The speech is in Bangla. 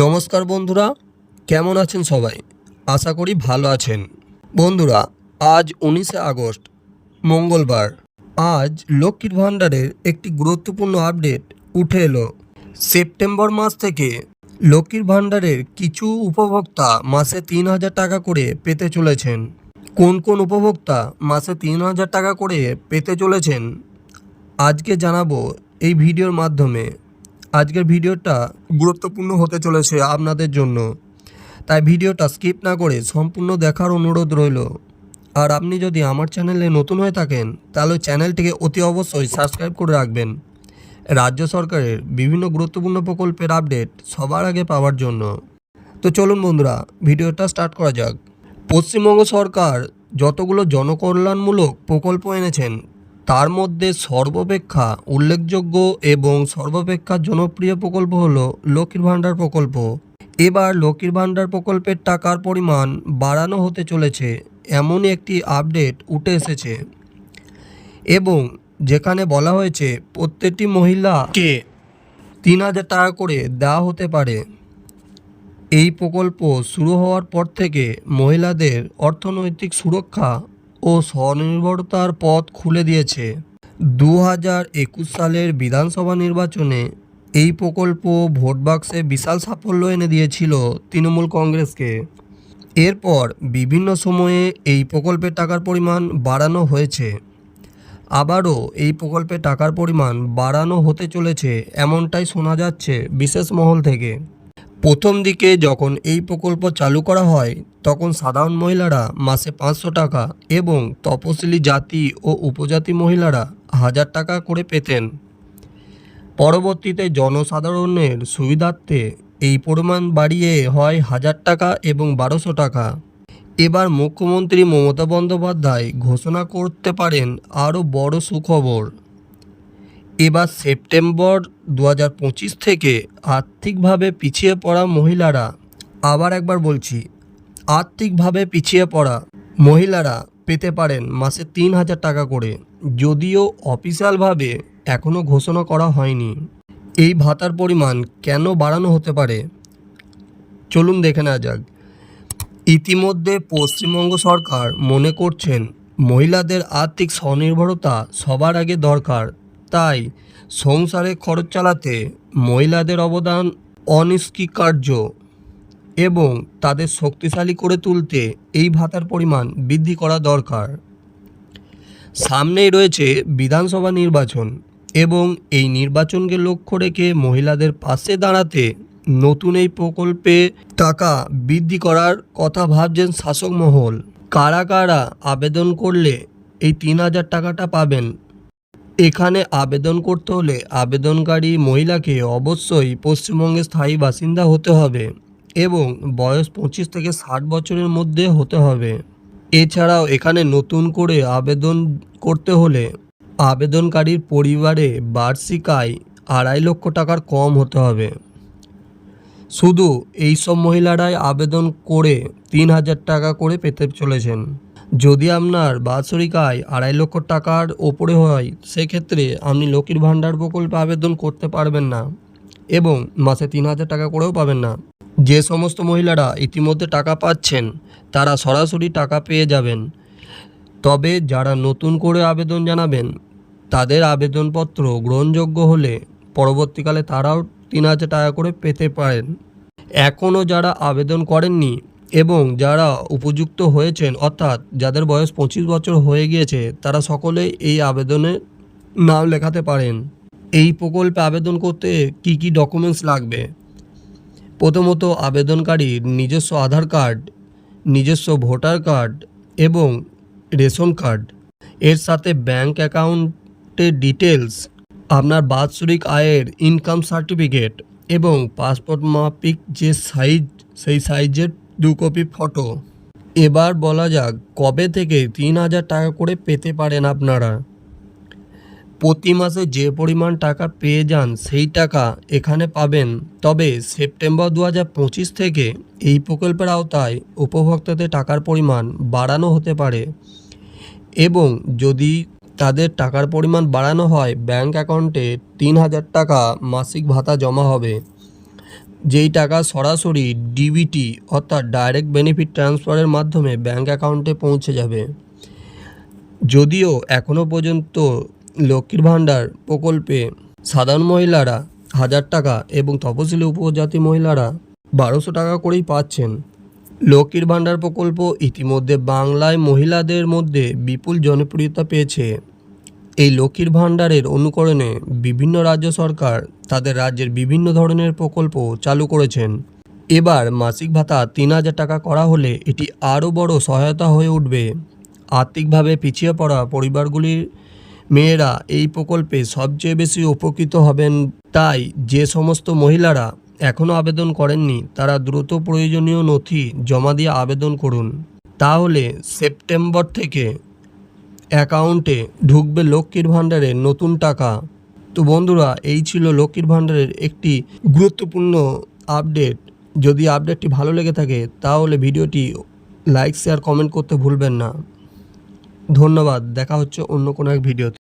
নমস্কার বন্ধুরা, কেমন আছেন সবাই? আশা করি ভালো আছেন। বন্ধুরা, আজ উনিশে আগস্ট, মঙ্গলবার। আজ লক্ষ্মীর ভাণ্ডারের একটি গুরুত্বপূর্ণ আপডেট উঠে এলো। সেপ্টেম্বর মাস থেকে লক্ষ্মীর ভাণ্ডারের কিছু উপভোক্তা মাসে তিন হাজার টাকা করে পেতে চলেছেন। কোন কোন উপভোক্তা মাসে তিন হাজার টাকা করে পেতে চলেছেন, আজকে জানাব এই ভিডিওর মাধ্যমে। আজকের ভিডিওটা গুরুত্বপূর্ণ হতে চলেছে আপনাদের জন্য। তাই ভিডিওটা স্কিপ না করে সম্পূর্ণ দেখার অনুরোধ রইল। আর আপনি যদি আমার চ্যানেলে নতুন হয়ে থাকেন, তাহলে চ্যানেলটিকে অতি অবশ্যই সাবস্ক্রাইব করে রাখবেন। রাজ্য সরকারের বিভিন্ন গুরুত্বপূর্ণ প্রকল্পের আপডেট সবার আগে পাওয়ার জন্য। তো চলুন বন্ধুরা, ভিডিওটা স্টার্ট করা যাক। পশ্চিমবঙ্গ সরকার যতগুলো জনকল্যাণমূলক প্রকল্প এনেছেন তার মধ্যে সর্বাপেক্ষা উল্লেখযোগ্য এবং সর্বাপেক্ষা জনপ্রিয় প্রকল্প হল লক্ষ্মীর ভাণ্ডার প্রকল্প। এবার লক্ষ্মীর ভাণ্ডার প্রকল্পের টাকার পরিমাণ বাড়ানো হতে চলেছে, এমনই একটি আপডেট উঠে এসেছে। এবং যেখানে বলা হয়েছে, প্রত্যেকটি মহিলাকে তিন হাজার টাকা করে দেওয়া হতে পারে। এই প্রকল্প শুরু হওয়ার পর থেকে মহিলাদের অর্থনৈতিক সুরক্ষা ও স্বনির্ভরতার পথ খুলে দিয়েছে। দু হাজার একুশ সালের বিধানসভা নির্বাচনে এই প্রকল্প ভোট বাক্সে বিশাল সাফল্য এনে দিয়েছিল তৃণমূল কংগ্রেসকে। এরপর বিভিন্ন সময়ে এই প্রকল্পের টাকার পরিমাণ বাড়ানো হয়েছে। আবারও এই প্রকল্পে টাকার পরিমাণ বাড়ানো হতে চলেছে এমনটাই শোনা যাচ্ছে বিশেষ মহল থেকে। প্রথম দিকে যখন এই প্রকল্প চালু করা হয়, তখন সাধারণ মহিলারা মাসে পাঁচশো টাকা এবং তপশিলি জাতি ও উপজাতি মহিলারা হাজার টাকা করে পেতেন। পরবর্তীতে জনসাধারণের সুবিধার্থে এই পরিমাণ বাড়িয়ে হয় হাজার টাকা এবং বারোশো টাকা। এবার মুখ্যমন্ত্রী মমতা বন্দ্যোপাধ্যায় ঘোষণা করতে পারেন আরও বড় সুখবর। এবার সেপ্টেম্বর দু হাজার পঁচিশ থেকে আর্থিকভাবে পিছিয়ে পড়া মহিলারা, আবার একবার বলছি, আর্থিকভাবে পিছিয়ে পড়া মহিলারা পেতে পারেন মাসে তিন হাজার টাকা করে, যদিও অফিসিয়ালভাবে এখনও ঘোষণা করা হয়নি। এই ভাতার পরিমাণ কেন বাড়ানো হতে পারে? চলুন দেখে নেওয়া যাক। ইতিমধ্যে পশ্চিমবঙ্গ সরকার মনে করছেন, মহিলাদের আর্থিক স্বনির্ভরতা সবার আগে দরকার। তাই সংসারে খরচ চালাতে মহিলাদের অবদান অনিষ্কৃকার্য এবং তাদের শক্তিশালী করে তুলতে এই ভাতার পরিমাণ বৃদ্ধি করা দরকার। সামনেই রয়েছে বিধানসভা নির্বাচন এবং এই নির্বাচনকে লক্ষ্য রেখে মহিলাদের পাশে দাঁড়াতে নতুন এই প্রকল্পে টাকা বৃদ্ধি করার কথা ভাবছেন শাসক মহল কারা কারা আবেদন করলে এই তিন হাজার টাকাটা পাবেন? এখানে আবেদন করতে হলে আবেদনকারী মহিলাকে অবশ্যই পশ্চিমবঙ্গের স্থায়ী বাসিন্দা হতে হবে এবং বয়স পঁচিশ থেকে ষাট বছরের মধ্যে হতে হবে। এছাড়াও এখানে নতুন করে আবেদন করতে হলে আবেদনকারীর পরিবারে বার্ষিক আয় আড়াই লক্ষ টাকার কম হতে হবে। শুধু এই সব মহিলারাই আবেদন করে তিন হাজার টাকা করে পেতে চলেছেন। যদি আপনার বাৎসরিক আয় আড়াই লক্ষ টাকার ওপরে হয়, সেক্ষেত্রে আপনি লক্ষ্মীর ভাণ্ডার প্রকল্পে আবেদন করতে পারবেন না এবং মাসে তিন হাজার টাকা করেও পাবেন না। যে সমস্ত মহিলারা ইতিমধ্যে টাকা পাচ্ছেন, তারা সরাসরি টাকা পেয়ে যাবেন। তবে যারা নতুন করে আবেদন জানাবেন, তাদের আবেদনপত্র গ্রহণযোগ্য হলে পরবর্তীকালে তারাও তিন হাজার টাকা করে পেতে পারেন। এখনও যারা আবেদন করেননি এবং যারা উপযুক্ত হয়েছেন, অর্থাৎ যাদের বয়স পঁচিশ বছর হয়ে গিয়েছে, তারা সকলেই এই আবেদনে নাম লেখাতে পারেন। এই প্রকল্পে আবেদন করতে কি কি ডকুমেন্টস লাগবে? প্রথমত, আবেদনকারীর নিজস্ব আধার কার্ড, নিজস্ব ভোটার কার্ড এবং রেশন কার্ড। এর সাথে ব্যাংক অ্যাকাউন্টের ডিটেলস আপনার বাৎসরিক আয়ের ইনকাম সার্টিফিকেট এবং পাসপোর্ট মাপিক যে সাইজ, সেই সাইজের দু কপি ফটো। এবার বলা যাক, কবে থেকে তিন হাজার টাকা করে পেতে পারেন আপনারা? প্রতি মাসে যে পরিমাণ টাকা পেয়ে যান, সেই টাকা এখানে পাবেন। তবে সেপ্টেম্বর দু হাজার পঁচিশ থেকে এই প্রকল্পের আওতায় উপভোক্তাদের টাকার পরিমাণ বাড়ানো হতে পারে। এবং যদি তাদের টাকার পরিমাণ বাড়ানো হয়, ব্যাংক অ্যাকাউন্টে তিন হাজার টাকা মাসিক ভাতা জমা হবে। যেই টাকা সরাসরি ডিবিটি অর্থাৎ ডাইরেক্ট বেনিফিট ট্রান্সফারের মাধ্যমে ব্যাঙ্ক অ্যাকাউন্টে পৌঁছে যাবে। যদিও এখনও পর্যন্ত লক্ষ্মীর ভাণ্ডার প্রকল্পে সাধারণ মহিলারা হাজার টাকা এবং তপশিলি উপজাতি মহিলারা বারোশো টাকা করেই পাচ্ছেন। লক্ষ্মীর ভাণ্ডার প্রকল্প ইতিমধ্যে বাংলায় মহিলাদের মধ্যে বিপুল জনপ্রিয়তা পেয়েছে। এই লক্ষ্মীর ভাণ্ডারের অনুকরণে বিভিন্ন রাজ্য সরকার তাদের রাজ্যের বিভিন্ন ধরনের প্রকল্প চালু করেছেন। এবার মাসিক ভাতা তিন হাজার টাকা করা হলে এটি আরও বড় সহায়তা হয়ে উঠবে। আর্থিকভাবে পিছিয়ে পড়া পরিবারগুলির মেয়েরা এই প্রকল্পে সবচেয়ে বেশি উপকৃত হবেন তাই যে সমস্ত মহিলারা এখনও আবেদন করেননি তারা দ্রুত প্রয়োজনীয় নথি জমা দিয়ে আবেদন করুন। তাহলে সেপ্টেম্বর থেকে অ্যাকাউন্টে ঢুকবে লক্ষ্মীর ভাণ্ডারের নতুন টাকা। তো বন্ধুরা, এই ছিল লক্ষ্মীর ভাণ্ডারের একটি গুরুত্বপূর্ণ আপডেট। যদি আপডেটটি ভালো লেগে থাকে, তাহলে ভিডিওটি লাইক, শেয়ার, কমেন্ট করতে ভুলবেন না। ধন্যবাদ, দেখা হচ্ছে অন্য কোনো এক ভিডিওতে।